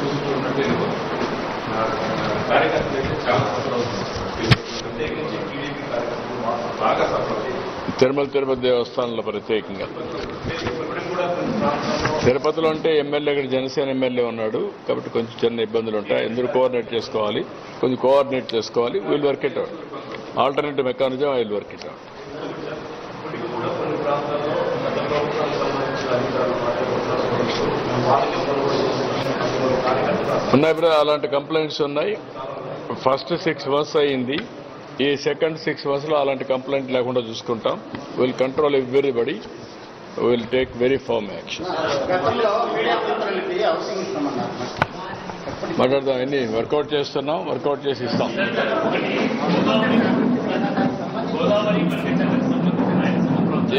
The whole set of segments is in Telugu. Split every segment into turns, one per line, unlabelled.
చూసుకున్నట్టు కార్యకర్తలు అయితే చాలా అవుతున్నారు ప్రత్యేకించి టీడీపీ కార్యకర్తలు మాత్రం బాగా అవుతుంది
తిరుమల తిరుపతి దేవస్థానంలో ప్రత్యేకంగా. తిరుపతిలో అంటే ఎమ్మెల్యే ఇక్కడ జనసేన ఎమ్మెల్యే ఉన్నాడు. కాబట్టి కొంచెం చిన్న ఇబ్బందులు ఉంటాయి. ఎందుకు కోఆర్డినేట్ చేసుకోవాలి. కొంచెం కోఆర్డినేట్ చేసుకోవాలి. We'll work it out alternative mechanism I will work it out
ఇప్పటికి కూడా కొన్ని ప్రాంతాల్లో గత ప్రభుత్వానికి సంబంధించిన అధికారులు మాట్లాడుతున్నారు వాళ్ళకి ఎవరు కూడా చేస్తున్నారు కార్యకర్తలు
ఉన్నాయి ఇప్పుడు అలాంటి కంప్లైంట్స్ ఉన్నాయి. ఫస్ట్ సిక్స్ మంత్స్ అయ్యింది. ఈ సెకండ్ సిక్స్ మంత్స్లో అలాంటి కంప్లైంట్ లేకుండా చూసుకుంటాం. Will control everybody will take very firm action మాట్లాడదాం అన్ని వర్కౌట్ చేస్తున్నాం వర్కౌట్ చేసి ఇస్తాం.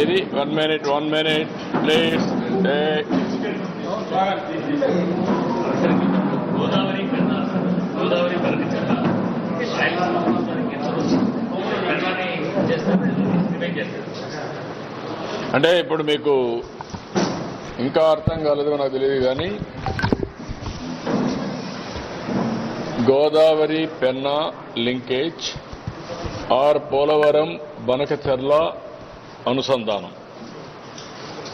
ఇది one minute one minute please
Godavari కన్నా గోదావరి
అంటే ఇప్పుడు మీకు ఇంకా అర్థం కాలేదో నాకు తెలియదు కానీ గోదావరి పెన్నా లింకేజ్ ఆర్ పోలవరం బనకచర్ల అనుసంధానం.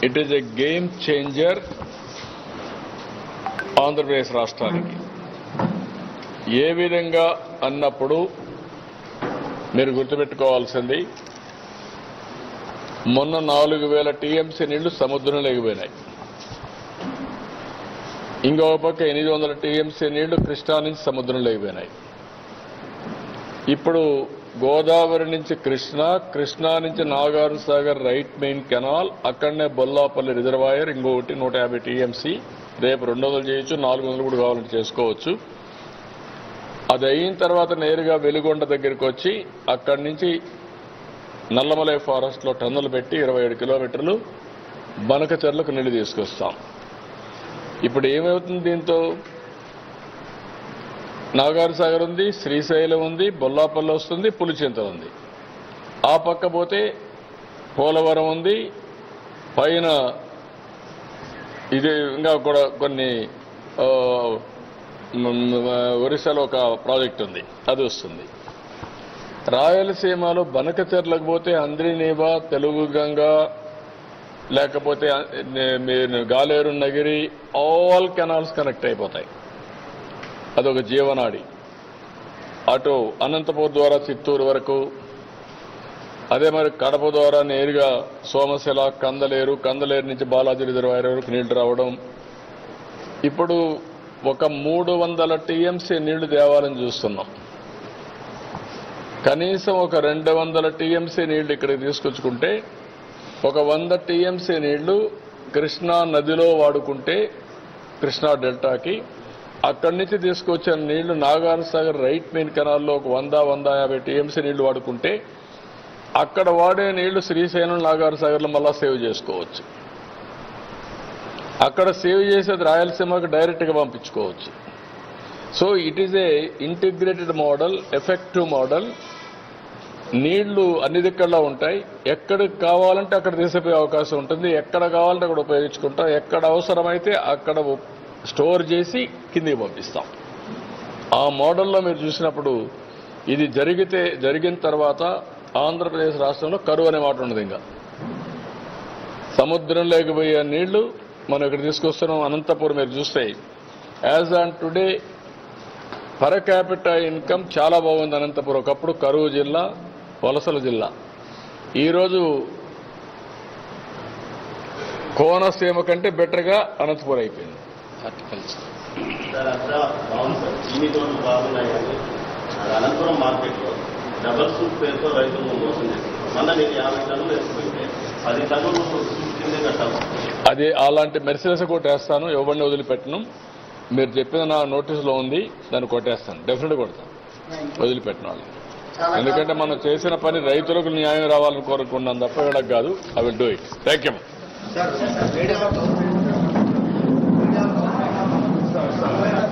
It is a game changer Andhra Pradesh రాష్ట్రానికి. ఏ విధంగా అన్నప్పుడు మీరు గుర్తుపెట్టుకోవాల్సింది మొన్న నాలుగు వేల టీఎంసీ నీళ్ళు సముద్రం ఎగిపోయినాయి ఇంకో పక్క ఎనిమిది వందల టీఎంసీ నీళ్ళు కృష్ణా నుంచి సముద్రం ఎగిపోయినాయి ఇప్పుడు గోదావరి నుంచి కృష్ణా కృష్ణా నుంచి Nagar Sagar right main canal అక్కడనే బొల్లాపల్లి రిజర్వాయర్ ఇంకొకటి నూట యాభై టీఎంసీ రేపు రెండు వందలు చేయొచ్చు నాలుగు వందలు కూడా కావాలంటే చేసుకోవచ్చు. అది అయిన తర్వాత నేరుగా వెలుగొండ దగ్గరికి వచ్చి అక్కడి నుంచి నల్లమలై ఫారెస్ట్లో టన్నులు పెట్టి ఇరవై ఏడు కిలోమీటర్లు బనకచెర్లకు నీళ్ళు తీసుకొస్తాం. ఇప్పుడు ఏమవుతుంది దీంతో? నాగార్ సాగర్ ఉంది శ్రీశైలం ఉంది బొల్లాపల్లి వస్తుంది పులిచింత ఉంది. ఆ పక్క పోతే పోలవరం ఉంది పైన ఇది ఇంకా కూడా కొన్ని ఒరిస్సాలో ఒక ప్రాజెక్ట్ ఉంది. అది వస్తుంది. రాయలసీమలో బనకచెర్లకు పోతే అంద్రినీవ తెలుగు గంగ లేకపోతే మీరు Galeru Nagari all canals connect అయిపోతాయి. అదొక జీవనాడి. అటు అనంతపూర్ ద్వారా చిత్తూరు వరకు అదే మరి కడప ద్వారా నేరుగా సోమశిల కందలేరు కందలేరు నుంచి బాలాజీ రిజర్వాయర్ వరకు నీళ్ళు రావడం. ఇప్పుడు ఒక మూడు వందల టీఎంసీ నీళ్ళు తేవాలని చూస్తున్నాం. కనీసం ఒక రెండు వందల టీఎంసీ నీళ్ళు ఇక్కడికి తీసుకొచ్చుకుంటే ఒక వంద టీఎంసీ నీళ్ళు కృష్ణా నదిలో వాడుకుంటే కృష్ణా డెల్టాకి అక్కడి నుంచి తీసుకొచ్చిన నీళ్ళు నాగార్జునసాగర్ రైట్ మెయిన్ కెనాల్లో ఒక వంద వంద యాభై టీఎంసీ నీళ్ళు వాడుకుంటే అక్కడ వాడే నీళ్ళు శ్రీశైలం నాగార్ సాగర్లో మళ్ళా సేవ్ చేసుకోవచ్చు. అక్కడ సేవ్ చేసేది రాయలసీమకు డైరెక్ట్గా పంపించుకోవచ్చు. So it is a integrated model effective model నీళ్ళు అన్ని దిక్కల్లో ఉంటాయి. ఎక్కడికి కావాలంటే అక్కడ తీసిపోయే అవకాశం ఉంటుంది. ఎక్కడ కావాలంటే అక్కడ ఉపయోగించుకుంటాం. ఎక్కడ అవసరమైతే అక్కడ స్టోర్ చేసి కిందికి పంపిస్తాం. ఆ మోడల్లో మీరు చూసినప్పుడు ఇది జరిగితే జరిగిన తర్వాత ఆంధ్రప్రదేశ్ రాష్ట్రంలో కరువు అనే మాట ఉండదు ఇంకా. సముద్రం లేకపోయే నీళ్ళు మనం ఇక్కడ తీసుకొస్తున్నాం అనంతపురం మీరు చూస్తే. As on today per capita income చాలా బాగుంది అనంతపురం. ఒకప్పుడు కరువు జిల్లా వలసల జిల్లా. ఈరోజు కోనసీమ కంటే బెటర్గా అనంతపురం అయిపోయింది.
అది అనంతపురం మార్కెట్లో డబల్ సూట్ పేరుతో రైతు మోసం చేస్తారు మళ్ళీ నేను యాభై టన్నులు వేసుకుంటే పది టన్నులు కిందే కట్టాలి.
అది అలాంటి మెర్సిడెస్ కొట్టేస్తాను ఎవరిని వదిలిపెట్టను. మీరు చెప్పిన నా నోటీసులో ఉంది దాన్ని కొట్టేస్తాను. డెఫినెట్ కొడతాను. వదిలిపెట్టిన వాళ్ళు ఎందుకంటే మనం చేసిన పని రైతులకు న్యాయం రావాలని కోరుకున్నాం తప్ప వీళ్ళకి కాదు. I will do it thank you
sir